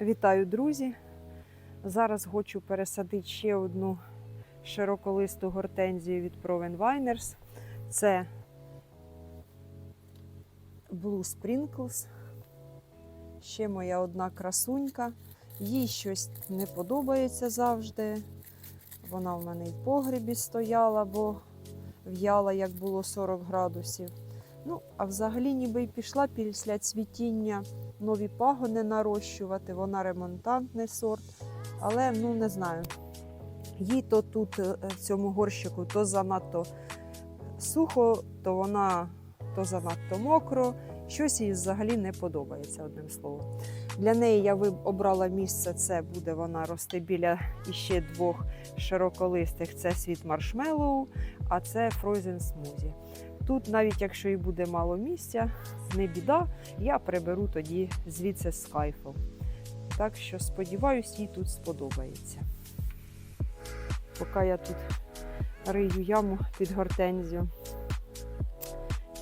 Вітаю, друзі! Зараз хочу пересадити ще одну широколисту гортензію від Proven Winers. Це Blue Sprinkles. Ще моя одна красунька. Їй щось не подобається завжди. Вона в мене і в погребі стояла, бо в'яла, як було 40 градусів. Ну, а взагалі ніби й пішла після цвітіння нові пагони нарощувати. Вона ремонтантний сорт. Але ну не знаю. Їй то тут е, в цьому горщику то занадто сухо, то вона то занадто мокро. Щось їй взагалі не подобається, одним словом. Для неї я обрала місце. Це буде вона рости біля іще двох широколистих. Це світ маршмеллоу, а це Frozen Smoothie. Тут, навіть якщо і буде мало місця, не біда, я приберу тоді звідси з кайфом. Так що сподіваюсь, їй тут сподобається. Поки я тут рию яму під гортензію,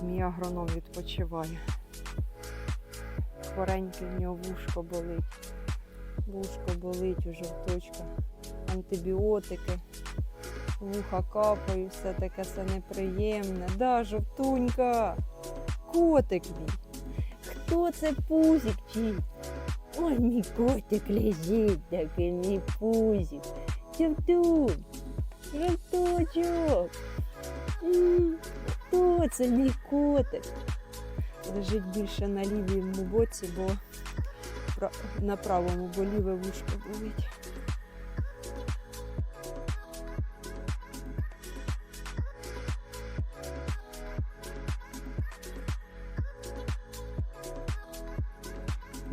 мій агроном відпочиває. Хворенький в нього вушко болить. Вушко болить у жовточка. Антибіотики, вуха капають, все таке все неприємне. Да, жовтунька, котик мій. Хто це пузик чий? Ой, мій котик лежить, такий мій пузик. Жовтун, жовточок. Хто це мій котик? Лежить більше на лівому боці, бо на правому, бо ліве вушко болить.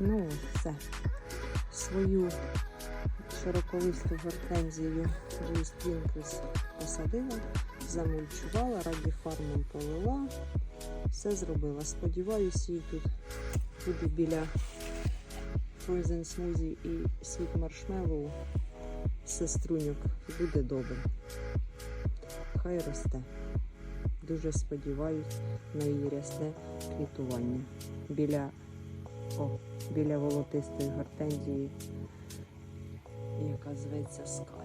Ну, все. Свою широколисту гортензію Blue Sprinkles посадила, замульчувала, раді фармом полила. Все зробила. Сподіваюсь, їй тут буде біля Frozen Smoothie і Sweet Marshmallow сеструньок. Буде добре. Хай росте. Дуже сподіваюсь на її рясне квітування. Біля квітку біля волотистої гортензії, яка зветься Скай.